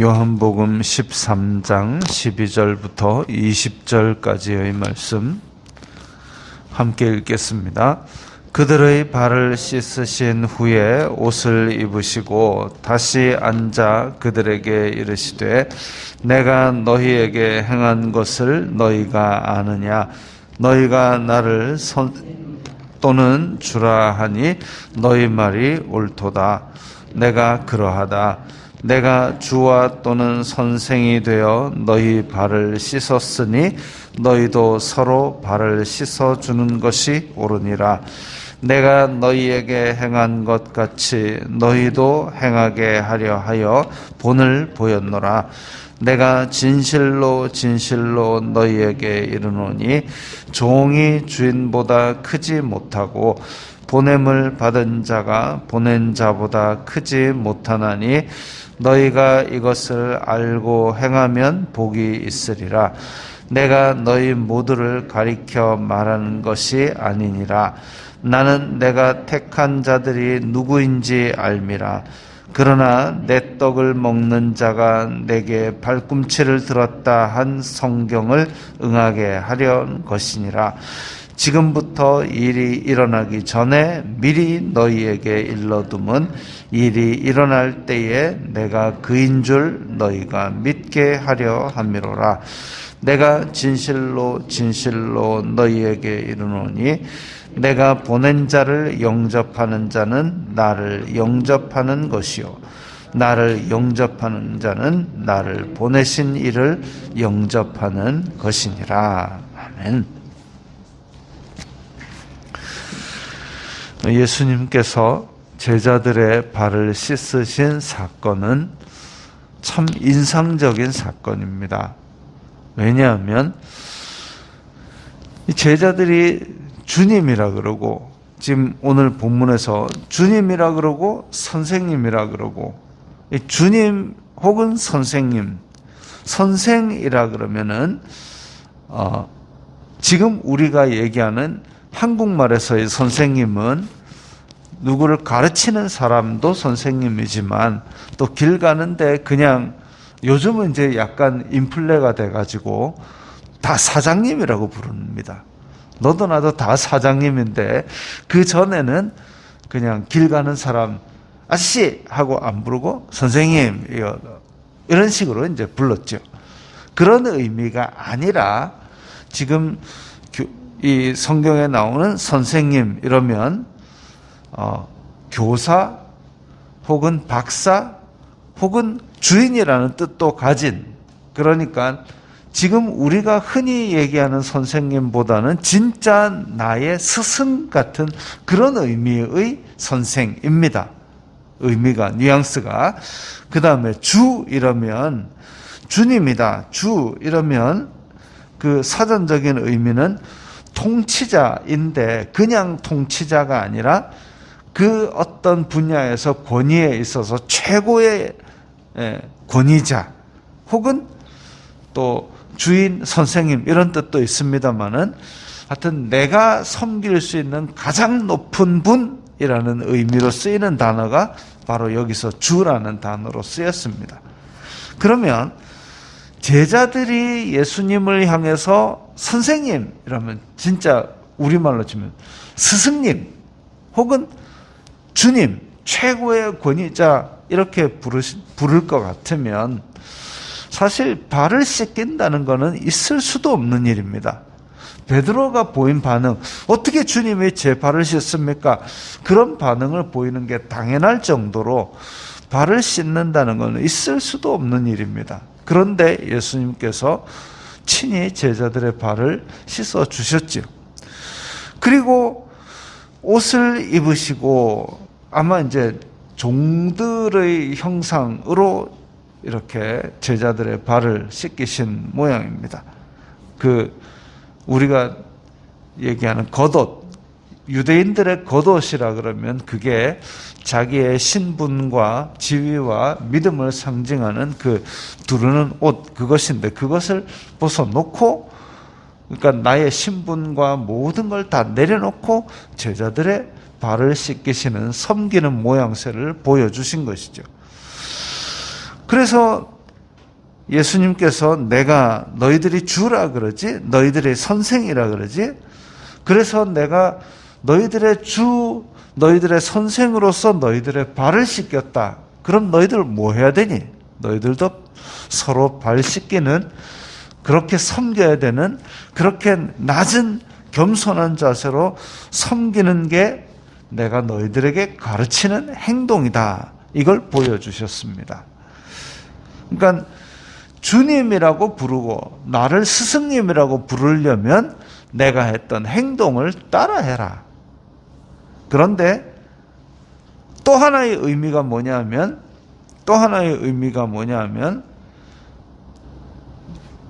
요한복음 13장 12절부터 20절까지의 말씀 함께 읽겠습니다. 그들의 발을 씻으신 후에 옷을 입으시고 다시 앉아 그들에게 이르시되 내가 너희에게 행한 것을 너희가 아느냐? 너희가 나를 선 또는 주라 하니 너희 말이 옳도다. 내가 그러하다 내가 주와 또는 선생이 되어 너희 발을 씻었으니 너희도 서로 발을 씻어 주는 것이 옳으니라. 내가 너희에게 행한 것 같이 너희도 행하게 하려 하여 본을 보였노라. 내가 진실로 진실로 너희에게 이르노니 종이 주인보다 크지 못하고 보냄을 받은 자가 보낸 자보다 크지 못하나니 너희가 이것을 알고 행하면 복이 있으리라. 내가 너희 모두를 가리켜 말하는 것이 아니니라. 나는 내가 택한 자들이 누구인지 알미라. 그러나 내 떡을 먹는 자가 내게 발꿈치를 들었다 한 성경을 응하게 하려는 것이니라. 지금부터 일이 일어나기 전에 미리 너희에게 일러둠은 일이 일어날 때에 내가 그인 줄 너희가 믿게 하려 함이로라. 내가 진실로 진실로 너희에게 이르노니 내가 보낸 자를 영접하는 자는 나를 영접하는 것이요 나를 영접하는 자는 나를 보내신 이를 영접하는 것이니라. 아멘. 예수님께서 제자들의 발을 씻으신 사건은 참 인상적인 사건입니다. 왜냐하면 제자들이 주님이라 그러고 지금 오늘 본문에서 주님이라 그러고 선생님이라 그러고 주님 혹은 선생님 선생이라 그러면은 어 지금 우리가 얘기하는 한국말에서의 선생님은 누구를 가르치는 사람도 선생님이지만 또 길 가는데 그냥 요즘은 이제 약간 인플레가 돼가지고 다 사장님이라고 부릅니다. 너도 나도 다 사장님인데 그 전에는 그냥 길 가는 사람 아저씨 하고 안 부르고 선생님 이런 식으로 이제 불렀죠. 그런 의미가 아니라 지금 이 성경에 나오는 선생님 이러면 어, 교사 혹은 박사 혹은 주인이라는 뜻도 가진 그러니까 지금 우리가 흔히 얘기하는 선생님보다는 진짜 나의 스승 같은 그런 의미의 선생입니다. 의미가 뉘앙스가 그 다음에 주 이러면 주님이다. 주 이러면 그 사전적인 의미는 통치자인데 그냥 통치자가 아니라 그 어떤 분야에서 권위에 있어서 최고의 예, 권위자 혹은 또 주인 선생님 이런 뜻도 있습니다만은 하여튼 내가 섬길 수 있는 가장 높은 분이라는 의미로 쓰이는 단어가 바로 여기서 주라는 단어로 쓰였습니다. 그러면 제자들이 예수님을 향해서 선생님 이러면 진짜 우리말로 치면 스승님 혹은 주님 최고의 권위자 이렇게 부르시, 부를 것 같으면 사실 발을 씻긴다는 것은 있을 수도 없는 일입니다. 베드로가 보인 반응, 어떻게 주님이 제 발을 씻습니까? 그런 반응을 보이는 게 당연할 정도로 발을 씻는다는 것은 있을 수도 없는 일입니다. 그런데 예수님께서 친히 제자들의 발을 씻어 주셨지요. 그리고 옷을 입으시고 아마 이제 종들의 형상으로 이렇게 제자들의 발을 씻기신 모양입니다. 그 우리가 얘기하는 겉옷 유대인들의 겉옷이라 그러면 그게 자기의 신분과 지위와 믿음을 상징하는 그 두르는 옷 그것인데 그것을 벗어놓고 그러니까 나의 신분과 모든 걸 다 내려놓고 제자들의 발을 씻기시는 섬기는 모양새를 보여주신 것이죠. 그래서 예수님께서 내가 너희들이 주라 그러지, 너희들의 선생이라 그러지, 그래서 내가 너희들의 주, 너희들의 선생으로서 너희들의 발을 씻겼다. 그럼 너희들 뭐 해야 되니? 너희들도 서로 발 씻기는 그렇게 섬겨야 되는 그렇게 낮은 겸손한 자세로 섬기는 게 내가 너희들에게 가르치는 행동이다. 이걸 보여주셨습니다. 그러니까 주님이라고 부르고 나를 스승님이라고 부르려면 내가 했던 행동을 따라해라. 그런데 또 하나의 의미가 뭐냐면 또 하나의 의미가 뭐냐면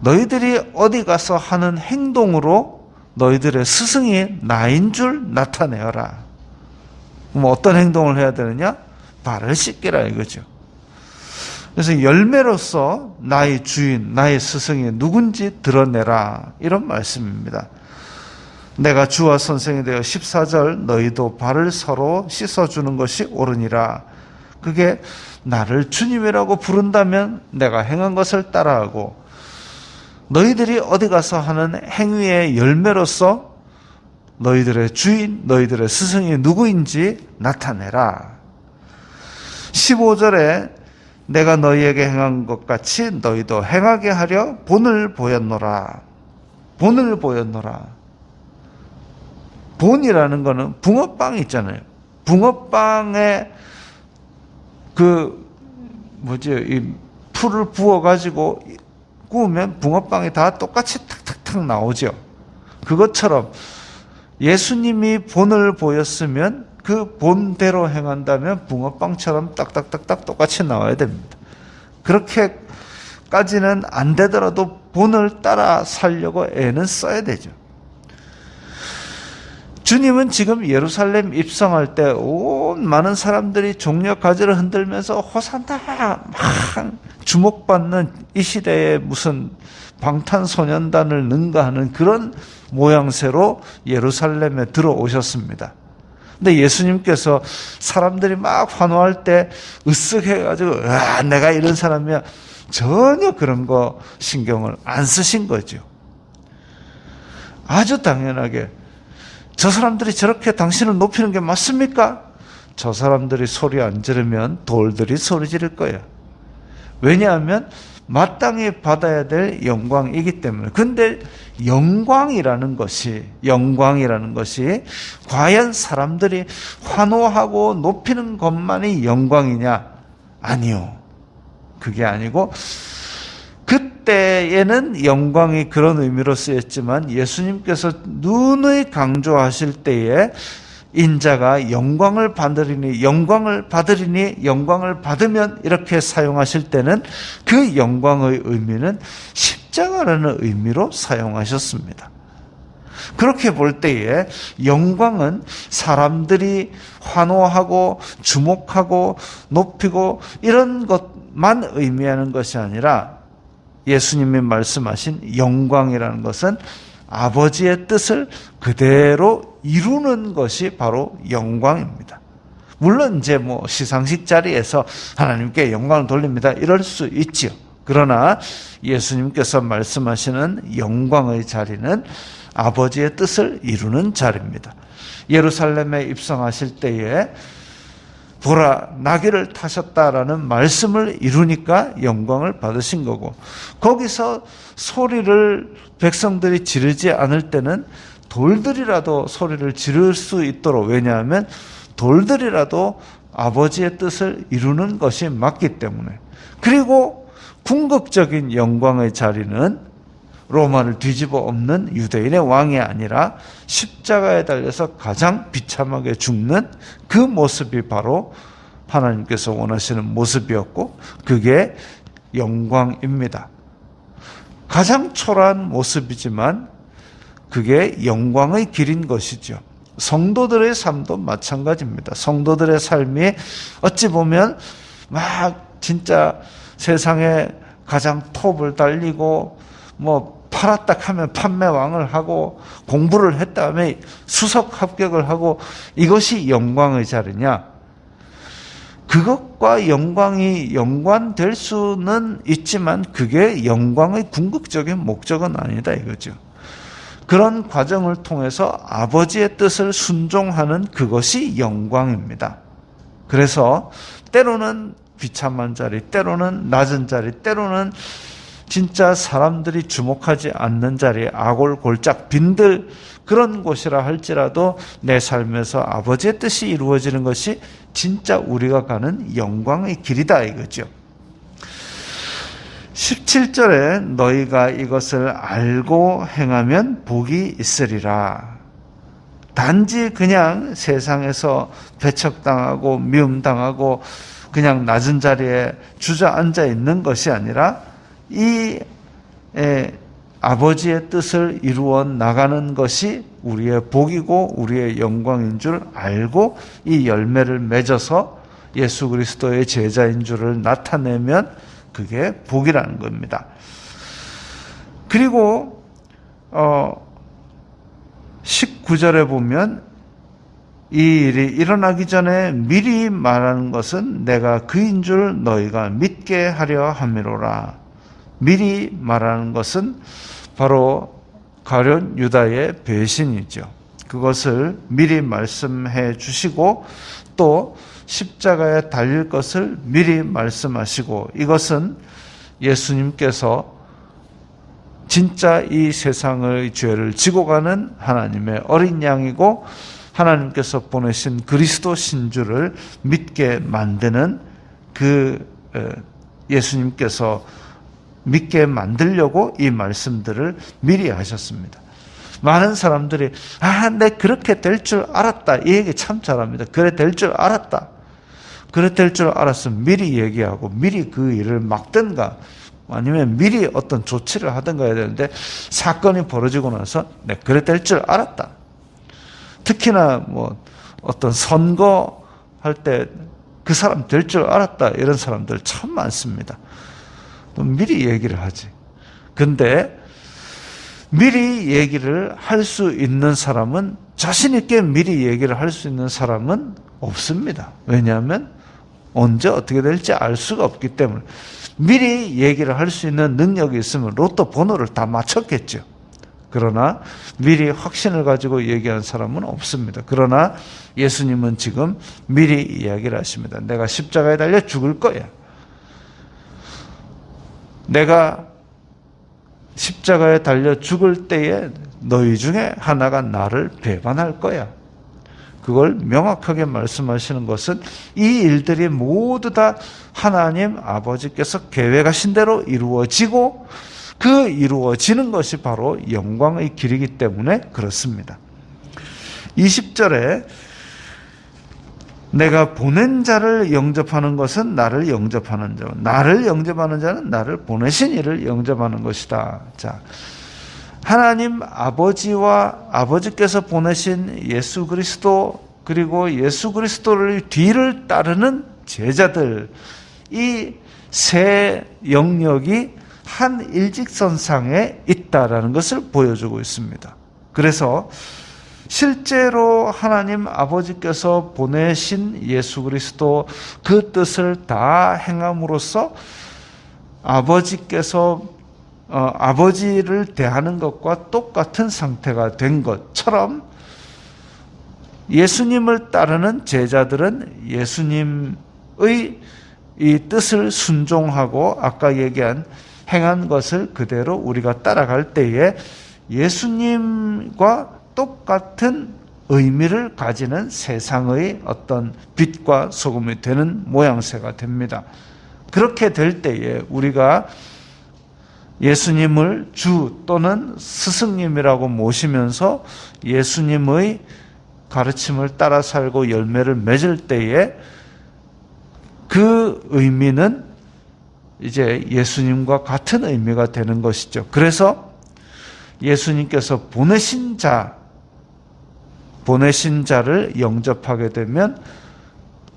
너희들이 어디 가서 하는 행동으로 너희들의 스승이 나인 줄 나타내어라. 그럼 어떤 행동을 해야 되느냐? 발을 씻기라 이거죠. 그래서 열매로서 나의 주인, 나의 스승이 누군지 드러내라. 이런 말씀입니다. 내가 주와 선생이 되어 14절 너희도 발을 서로 씻어주는 것이 옳으니라. 그게 나를 주님이라고 부른다면 내가 행한 것을 따라하고 너희들이 어디 가서 하는 행위의 열매로서 너희들의 주인, 너희들의 스승이 누구인지 나타내라. 15절에 내가 너희에게 행한 것 같이 너희도 행하게 하려 본을 보였노라. 본을 보였노라. 본이라는 거는 붕어빵 있잖아요. 붕어빵에 그 뭐지 이 풀을 부어 가지고 구우면 붕어빵이 다 똑같이 탁탁탁 나오죠. 그것처럼 예수님이 본을 보였으면 그 본대로 행한다면 붕어빵처럼 딱딱딱딱 똑같이 나와야 됩니다. 그렇게까지는 안 되더라도 본을 따라 살려고 애는 써야 되죠. 주님은 지금 예루살렘 입성할 때 온 많은 사람들이 종려 가지를 흔들면서 호산다 막 주목받는 이 시대에 무슨 방탄소년단을 능가하는 그런 모양새로 예루살렘에 들어오셨습니다. 근데 예수님께서 사람들이 막 환호할 때 으쓱해가지고 아, 내가 이런 사람이야 전혀 그런 거 신경을 안 쓰신 거죠. 아주 당연하게 저 사람들이 저렇게 당신을 높이는 게 맞습니까? 저 사람들이 소리 안 지르면 돌들이 소리 지를 거예요. 왜냐하면 마땅히 받아야 될 영광이기 때문에. 근데 영광이라는 것이, 영광이라는 것이 과연 사람들이 환호하고 높이는 것만이 영광이냐? 아니요. 그게 아니고, 그 때에는 영광이 그런 의미로 쓰였지만 예수님께서 눈의 강조하실 때에 인자가 영광을 받으리니 영광을 받으리니 영광을 받으면 이렇게 사용하실 때는 그 영광의 의미는 십자가라는 의미로 사용하셨습니다. 그렇게 볼 때에 영광은 사람들이 환호하고 주목하고 높이고 이런 것만 의미하는 것이 아니라 예수님이 말씀하신 영광이라는 것은 아버지의 뜻을 그대로 이루는 것이 바로 영광입니다. 물론 이제 뭐 시상식 자리에서 하나님께 영광을 돌립니다. 이럴 수 있지요. 그러나 예수님께서 말씀하시는 영광의 자리는 아버지의 뜻을 이루는 자리입니다. 예루살렘에 입성하실 때에 보라 나귀를 타셨다라는 말씀을 이루니까 영광을 받으신 거고 거기서 소리를 백성들이 지르지 않을 때는 돌들이라도 소리를 지를 수 있도록 왜냐하면 돌들이라도 아버지의 뜻을 이루는 것이 맞기 때문에. 그리고 궁극적인 영광의 자리는 로마를 뒤집어 엎는 유대인의 왕이 아니라 십자가에 달려서 가장 비참하게 죽는 그 모습이 바로 하나님께서 원하시는 모습이었고 그게 영광입니다. 가장 초라한 모습이지만 그게 영광의 길인 것이죠. 성도들의 삶도 마찬가지입니다. 성도들의 삶이 어찌 보면 막 진짜 세상에 가장 톱을 달리고 뭐 팔았다 하면 판매왕을 하고 공부를 했다 하면 수석 합격을 하고 이것이 영광의 자리냐? 그것과 영광이 연관될 수는 있지만 그게 영광의 궁극적인 목적은 아니다 이거죠. 그런 과정을 통해서 아버지의 뜻을 순종하는 그것이 영광입니다. 그래서 때로는 비참한 자리, 때로는 낮은 자리, 때로는 진짜 사람들이 주목하지 않는 자리, 아골, 골짝, 빈들 그런 곳이라 할지라도 내 삶에서 아버지의 뜻이 이루어지는 것이 진짜 우리가 가는 영광의 길이다 이거죠. 17절에 너희가 이것을 알고 행하면 복이 있으리라. 단지 그냥 세상에서 배척당하고 미움당하고 그냥 낮은 자리에 주저앉아 있는 것이 아니라 이 에, 아버지의 뜻을 이루어 나가는 것이 우리의 복이고 우리의 영광인 줄 알고 이 열매를 맺어서 예수 그리스도의 제자인 줄을 나타내면 그게 복이라는 겁니다. 그리고 어 19절에 보면 이 일이 일어나기 전에 미리 말하는 것은 내가 그인 줄 너희가 믿게 하려 함이로라. 미리 말하는 것은 바로 가련 유다의 배신이죠. 그것을 미리 말씀해 주시고 또 십자가에 달릴 것을 미리 말씀하시고 이것은 예수님께서 진짜 이 세상의 죄를 지고 가는 하나님의 어린 양이고 하나님께서 보내신 그리스도 신주를 믿게 만드는 그 예수님께서 믿게 만들려고 이 말씀들을 미리 하셨습니다. 많은 사람들이 아, 내 그렇게 될 줄 알았다. 이 얘기 참 잘합니다. 그래 될 줄 알았다. 그래 될 줄 알았으면 미리 얘기하고 미리 그 일을 막든가 아니면 미리 어떤 조치를 하든가 해야 되는데 사건이 벌어지고 나서 내 그래 될 줄 알았다. 특히나 뭐 어떤 선거 할 때 그 사람 될 줄 알았다 이런 사람들 참 많습니다. 미리 얘기를 하지. 근데 미리 얘기를 할 수 있는 사람은 자신 있게 미리 얘기를 할 수 있는 사람은 없습니다. 왜냐하면 언제 어떻게 될지 알 수가 없기 때문에 미리 얘기를 할 수 있는 능력이 있으면 로또 번호를 다 맞췄겠죠. 그러나 미리 확신을 가지고 얘기한 사람은 없습니다. 그러나 예수님은 지금 미리 이야기를 하십니다. 내가 십자가에 달려 죽을 거야. 내가 십자가에 달려 죽을 때에 너희 중에 하나가 나를 배반할 거야. 그걸 명확하게 말씀하시는 것은 이 일들이 모두 다 하나님 아버지께서 계획하신 대로 이루어지고 그 이루어지는 것이 바로 영광의 길이기 때문에 그렇습니다. 20절에 내가 보낸 자를 영접하는 것은 나를 영접하는 자, 나를 영접하는 자는 나를 보내신 이를 영접하는 것이다. 자, 하나님 아버지와 아버지께서 보내신 예수 그리스도 그리고 예수 그리스도를 뒤를 따르는 제자들 이 세 영역이 한 일직선상에 있다라는 것을 보여주고 있습니다. 그래서 실제로 하나님 아버지께서 보내신 예수 그리스도 그 뜻을 다 행함으로써 아버지께서 어, 아버지를 대하는 것과 똑같은 상태가 된 것처럼 예수님을 따르는 제자들은 예수님의 이 뜻을 순종하고 아까 얘기한 행한 것을 그대로 우리가 따라갈 때에 예수님과 똑같은 의미를 가지는 세상의 어떤 빛과 소금이 되는 모양새가 됩니다. 그렇게 될 때에 우리가 예수님을 주 또는 스승님이라고 모시면서 예수님의 가르침을 따라 살고 열매를 맺을 때에 그 의미는 이제 예수님과 같은 의미가 되는 것이죠. 그래서 예수님께서 보내신 자, 보내신 자를 영접하게 되면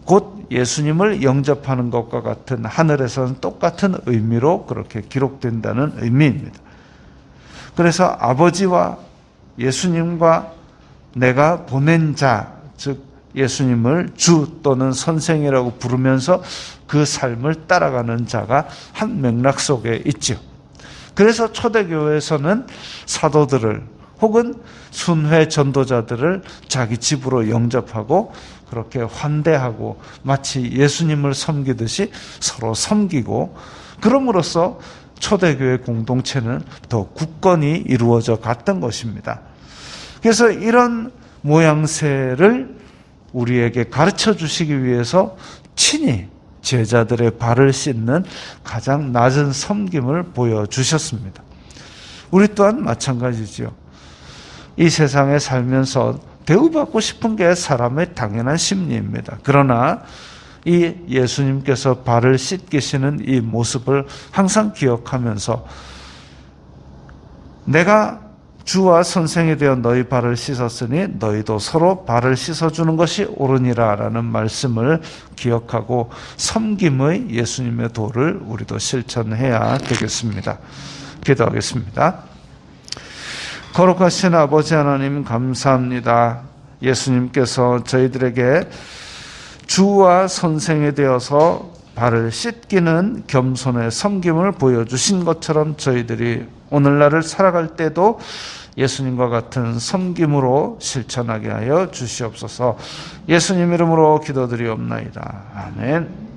곧 예수님을 영접하는 것과 같은 하늘에서는 똑같은 의미로 그렇게 기록된다는 의미입니다. 그래서 아버지와 예수님과 내가 보낸 자, 즉 예수님을 주 또는 선생이라고 부르면서 그 삶을 따라가는 자가 한 맥락 속에 있죠. 그래서 초대교회에서는 사도들을 혹은 순회 전도자들을 자기 집으로 영접하고 그렇게 환대하고 마치 예수님을 섬기듯이 서로 섬기고 그럼으로써 초대교회 공동체는 더 굳건히 이루어져 갔던 것입니다. 그래서 이런 모양새를 우리에게 가르쳐 주시기 위해서 친히 제자들의 발을 씻는 가장 낮은 섬김을 보여주셨습니다. 우리 또한 마찬가지지요. 이 세상에 살면서 대우받고 싶은 게 사람의 당연한 심리입니다. 그러나 이 예수님께서 발을 씻기시는 이 모습을 항상 기억하면서 내가 주와 선생이 되어 너희 발을 씻었으니 너희도 서로 발을 씻어주는 것이 옳으니라 라는 말씀을 기억하고 섬김의 예수님의 도를 우리도 실천해야 되겠습니다. 기도하겠습니다. 거룩하신 아버지 하나님 감사합니다. 예수님께서 저희들에게 주와 선생이 되어서 발을 씻기는 겸손의 섬김을 보여주신 것처럼 저희들이 오늘날을 살아갈 때도 예수님과 같은 섬김으로 실천하게 하여 주시옵소서 예수님 이름으로 기도드리옵나이다. 아멘.